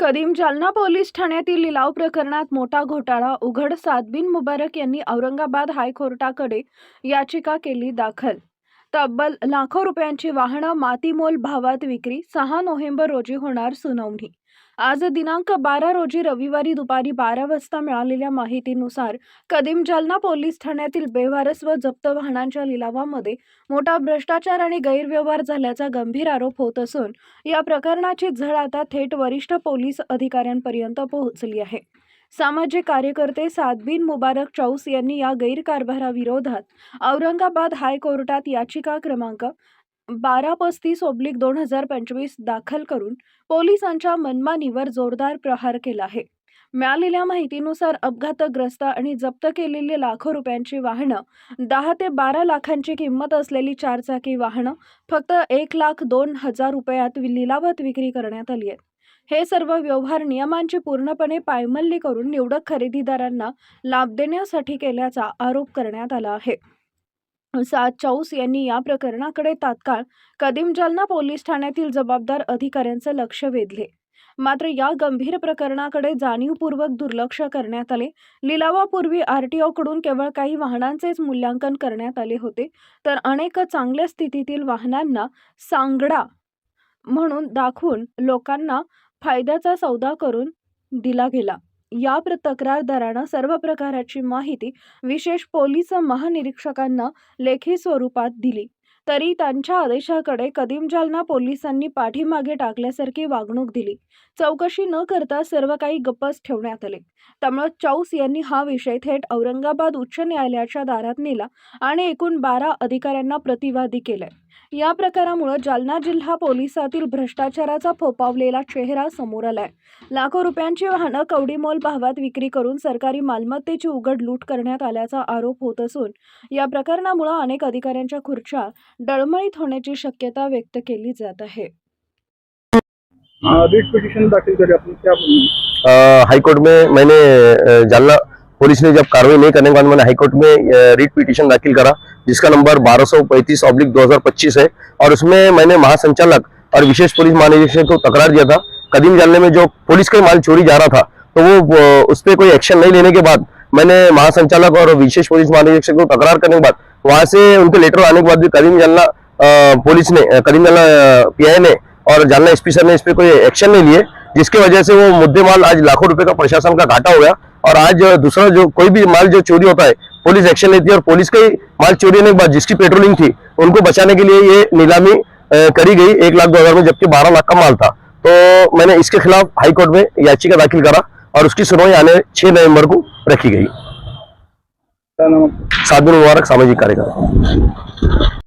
कदीम जालना पोलीस ठाण्यातील लिलाव प्रकरणात मोठा घोटाळा. उघड सादबिन मुबारक यांनी औरंगाबाद हायकोर्टाकडे याचिका केली दाखल. तब्बल लाखो रुपयांची वाहनं मातीमोल भावात विक्री सहा नोव्हेंबर रोजी होणार सुनावणी. आज दिनांक बारा रोजी रविवारी दुपारी बारा वाजता मिळालेल्या माहितीनुसार कदीम जालना पोलीस ठाण्यातील बेवारस व जप्त वाहनांच्या लिलावामध्ये मोठा भ्रष्टाचार आणि गैरव्यवहार झाल्याचा गंभीर आरोप होत असून या प्रकरणाची झळ आता थेट वरिष्ठ पोलीस अधिकाऱ्यांपर्यंत पोहोचली आहे. सामाजिक कार्यकर्ते सादबिन मुबारक चौस यांनी या गैरकारभाराविरोधात औरंगाबाद हायकोर्टात याचिका क्रमांक बारा पस्तीस ओब्लिक दोन हजार पंचवीस दाखल करून पोलिसांच्या मनमानीवर जोरदार प्रहार केला आहे. मिळालेल्या माहितीनुसार अपघातग्रस्त आणि जप्त केलेली लाखो रुपयांची वाहनं दहा ते बारा लाखांची किंमत असलेली चारचाकी वाहनं फक्त एक लाख दोन हजार रुपयात वि- लिलावात विक्री करण्यात आली आहेत. हे सर्व व्यवहार नियमांची पूर्णपणे पायमल्ली करून निवडक खरेदीदारांना लाभ देण्यासाठी केल्याचा आरोप करण्यात आला आहे. साद चौस यांनी या प्रकरणाकडे तात्काळ कदीम जालना पोलीस ठाण्यातील जबाबदार अधिकाऱ्यांचं लक्ष वेधले. मात्र या गंभीर प्रकरणाकडे जाणीवपूर्वक दुर्लक्ष करण्यात आले. लिलावापूर्वी आर टी ओकडून केवळ काही वाहनांचेच मूल्यांकन करण्यात आले होते तर अनेक चांगल्या स्थितीतील वाहनांना सांगडा म्हणून दाखवून लोकांना फायद्याचा सौदा करून दिला गेला. या प्र तक्रारदारानं सर्व प्रकाराची माहिती विशेष पोलीस महानिरीक्षकांना लेखी स्वरूपात दिली. तरी त्यांच्या आदेशाकडे कदीम जालना पोलिसांनी पाठीमागे टाकल्यासारखी वागणूक दिली. चौकशी न करता सर्व काही गप्पच ठेवण्यात आले. त्यामुळे चौस यांनी हा विषय थेट औरंगाबाद उच्च न्यायालयाच्या दारात नेला आणि एकूण बारा अधिकाऱ्यांना प्रतिवादी केलंय. या प्रकारामुळे जालना जिल्हा पोलिसातील भ्रष्टाचाराचा फोपावलेला चेहरा समोर आलाय. लाखो रुपयांची वाहनं कवडीमोल भावात विक्री करून सरकारी मालमत्तेची उघड लूट करण्यात आल्याचा आरोप होत असून या प्रकरणामुळे अनेक अधिकाऱ्यांच्या खुर्च्या डळमळीत होण्याची शक्यता व्यक्त केली जात आहे. रिट पिटिशन दाखिल करी आपने क्या बोलना अ, हाई कोर्ट में मैंने जालना पुलिस ने जब कार्रवाई नहीं करने के बाद मैंने हाईकोर्ट में रिट पिटीशन दाखिल करा, जिसका नंबर बारह सौ पैंतीस ऑब्लिक दो हज़ार पच्चीस है। और उसमें मैंने महासंचालक और विशेष पुलिस महानिदेशक को तकरार दिया था। कदीम जालने में जो पुलिस का माल चोरी जा रहा था तो वो उस पर कोई एक्शन नहीं लेने के बाद मैंने महासंचालक और विशेष पुलिस महानिरीक्षक को तकरार करने के बाद, वहाँ से उनके लेटर आने के बाद भी कदीम जालना पुलिस ने कदीम जालना पीआई ने और जालना एसपी सर ने इस पर कोई एक्शन नहीं लिए, जिसके वजह से वो मुद्दे माल आज लाखों रुपए का प्रशासन का घाटा हो गया। और आज दूसरा जो कोई भी माल जो चोरी होता है पुलिस एक्शन लेती है और पुलिस का माल चोरी होने के बाद जिसकी पेट्रोलिंग थी उनको बचाने के लिए ये नीलामी करी गई एक लाख दो हज़ार में जबकि बारह लाख का माल था। तो मैंने इसके खिलाफ हाईकोर्ट में याचिका दाखिल करा और उसकी सुनवाई आने छह नवंबर को रखी गई। दिन मुबारक सामाजिक कार्यकर्ता।